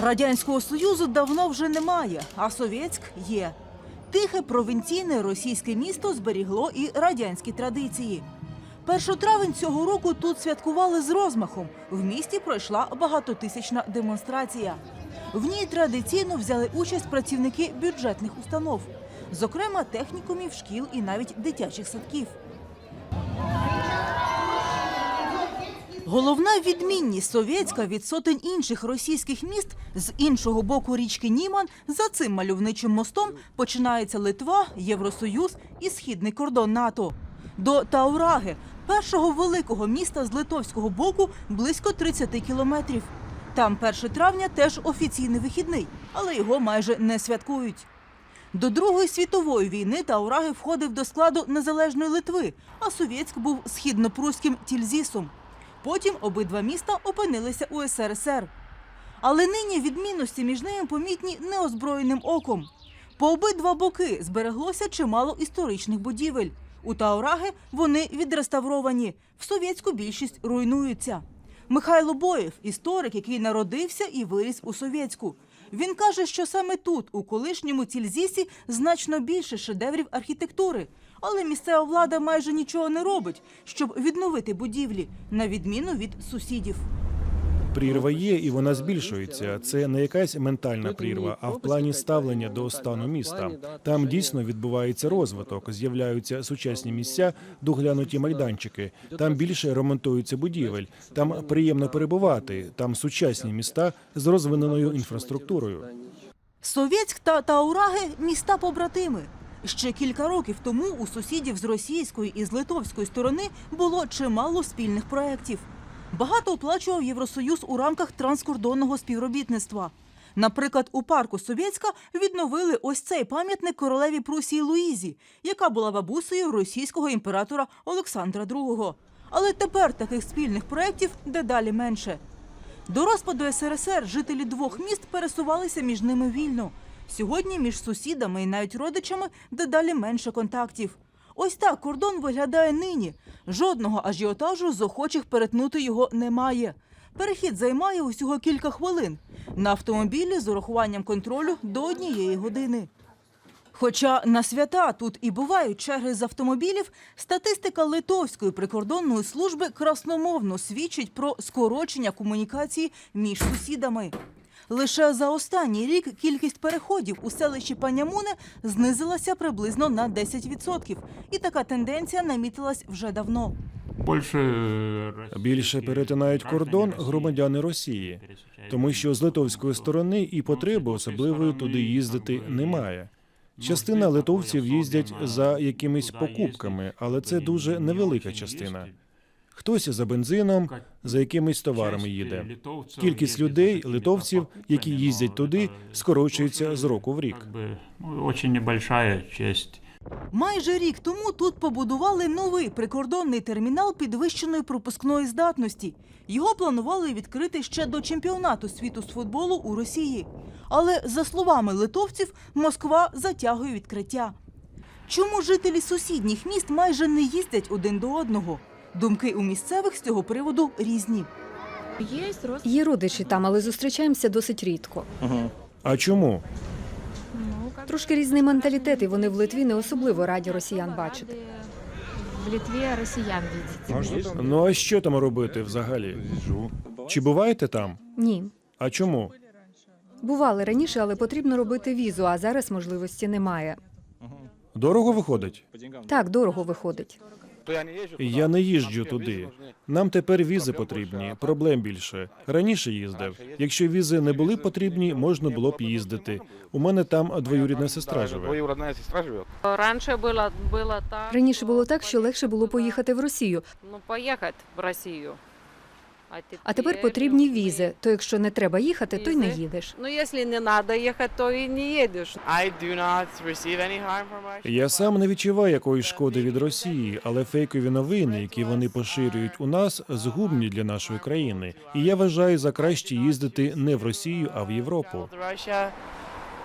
Радянського Союзу давно вже немає, а Совєтськ є. Тихе провінційне російське місто зберігло і радянські традиції. 1 травень цього року тут святкували з розмахом. В місті пройшла багатотисячна демонстрація. В ній традиційно взяли участь працівники бюджетних установ, зокрема технікумів, шкіл і навіть дитячих садків. Головна відмінність Совєтська від сотень інших російських міст з іншого боку річки Німан за цим мальовничим мостом починається Литва, Євросоюз і східний кордон НАТО. До Таураги, першого великого міста з литовського боку, близько 30 кілометрів. Там 1 травня теж офіційний вихідний, але його майже не святкують. До Другої світової війни Таураги входив до складу незалежної Литви, а Совєтськ був східнопруським Тільзісом. Потім обидва міста опинилися у СРСР. Але нині відмінності між ними помітні неозброєним оком. По обидва боки збереглося чимало історичних будівель. У Таураги вони відреставровані, в совєтську більшість руйнуються. Михайло Боєв, історик, який народився і виріс у совєтську. Він каже, що саме тут, у колишньому Цільзісі, значно більше шедеврів архітектури. Але місцева влада майже нічого не робить, щоб відновити будівлі, на відміну від сусідів. Прірва є, і вона збільшується. Це не якась ментальна прірва, а в плані ставлення до стану міста. Там дійсно відбувається розвиток, з'являються сучасні місця, доглянуті майданчики. Там більше ремонтуються будівель. Там приємно перебувати. Там сучасні міста з розвиненою інфраструктурою. Совєтськ та Таураги міста побратими. Ще кілька років тому у сусідів з російської і з литовської сторони було чимало спільних проєктів. Багато оплачував Євросоюз у рамках транскордонного співробітництва. Наприклад, у парку Совєтська відновили ось цей пам'ятник королеві Прусії Луїзі, яка була бабусею російського імператора Олександра II. Але тепер таких спільних проєктів дедалі менше. До розпаду СРСР жителі двох міст пересувалися між ними вільно. Сьогодні між сусідами і навіть родичами дедалі менше контактів. Ось так кордон виглядає нині. Жодного ажіотажу з охочих перетнути його немає. Перехід займає усього кілька хвилин. На автомобілі з урахуванням контролю до однієї години. Хоча на свята тут і бувають черги з автомобілів, статистика Литовської прикордонної служби красномовно свідчить про скорочення комунікації між сусідами. Лише за останній рік кількість переходів у селищі Панямуне знизилася приблизно на 10%. І така тенденція намітилась вже давно. Больше э, Більше перетинають кордон громадяни Росії, тому що з литовської сторони і потреби особливої туди їздити немає. Частина литовців їздять за якимись покупками, але це дуже невелика частина. Хтось за бензином, за якимись товарами їде. Кількість людей, литовців, які їздять туди, скорочується з року в рік. Бы, ну, очень небольшая часть. Майже рік тому тут побудували новий прикордонний термінал підвищеної пропускної здатності. Його планували відкрити ще до чемпіонату світу з футболу у Росії. Але за словами литовців, Москва затягує відкриття. Чому жителі сусідніх міст майже не їздять один до одного? Думки у місцевих з цього приводу різні. Є родичі там, але зустрічаємося досить рідко. А чому? Трошки різний менталітет, і вони в Литві не особливо раді росіян бачити. В Литве россиян видите. Ну а що там робити взагалі? Чи буваєте там? Ні. А чому? Бували раніше, але потрібно робити візу, а зараз можливості немає. Дорого виходить? Так, дорого виходить. Я не їжджу туди. Нам тепер візи потрібні. Проблем більше. Раніше їздив. Якщо візи не були потрібні, можна було б їздити. У мене там двоюрідна сестра живе. Двоюродная сестра живет. Раньше было, было так, Раніше було так, що легше було поїхати в Росію, ну, поїхати в Россию. А тепер потрібні візи. То якщо не треба їхати, то й не їдеш. Ну, если не надо ехать, то и не Russia. Я сам не відчуваю якоїсь шкоди від Росії, але фейкові новини, які вони поширюють у нас, згубні для нашої країни. І я вважаю за краще їздити не в Росію, а в Європу.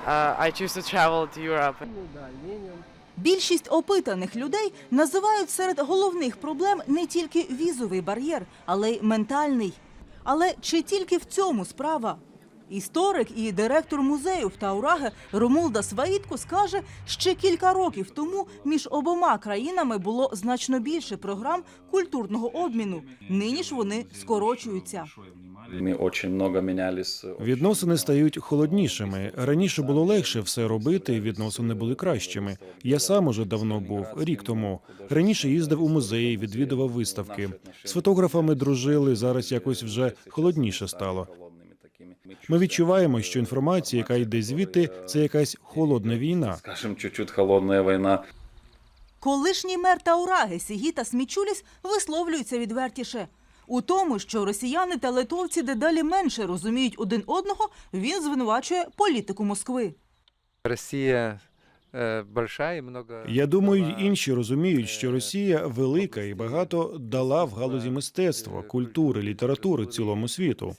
Uh, I choose to travel to Europe. Більшість опитаних людей називають серед головних проблем не тільки візовий бар'єр, але й ментальний. Але чи тільки в цьому справа? Історик і директор музею в Таураге Ромулда Сваїтко скаже, ще кілька років тому між обома країнами було значно більше програм культурного обміну. Нині ж вони скорочуються. Менялись. Відносини стають холоднішими. Раніше було легше все робити, відносини були кращими. Я сам уже давно був рік тому. Раніше їздив у музеї, відвідував виставки. З фотографами дружили. Зараз якось вже холодніше стало. Ми відчуваємо, що інформація, яка йде звідти, це якась холодна війна. Скажем, чуть-чуть холодная война. Колишній мер Таураги Сігіта Смічуліс висловлюється відвертіше. У тому, що росіяни та литовці дедалі менше розуміють один одного, він звинувачує політику Москви. Россия большая много. Я думаю, інші розуміють, що е, Росія велика і багато дала в галузі мистецтва, культури, літератури цілому світу.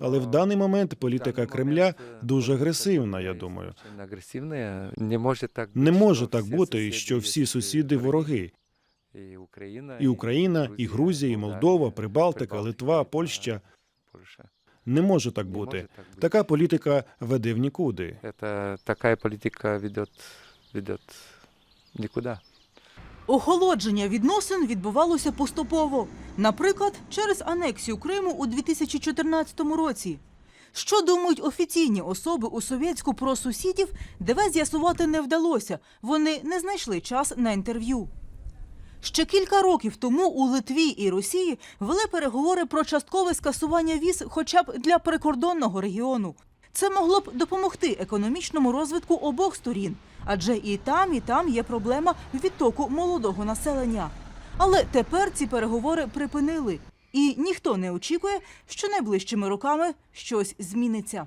Але в даний момент політика Кремля е, дуже агресивна. Я думаю. Не може так бути, що всі сусіди вороги. І Україна, І Україна, і Грузія, і Молдова, Прибалтика, Литва, Польща. Не може так бути. Така політика веде в нікуди. Это такая политика ведет, ведет никуда. Охолодження відносин відбувалося поступово. Наприклад, через анексію Криму у 2014 році. Що думають офіційні особи у Совєтську про сусідів, ДВ з'ясувати не вдалося. Вони не знайшли час на інтерв'ю. Ще кілька років тому у Литві і Росії вели переговори про часткове скасування віз хоча б для прикордонного регіону. Це могло б допомогти економічному розвитку обох сторін, адже і там, і там є проблема відтоку молодого населення. Але тепер ці переговори припинили, і ніхто не очікує, що найближчими роками щось зміниться.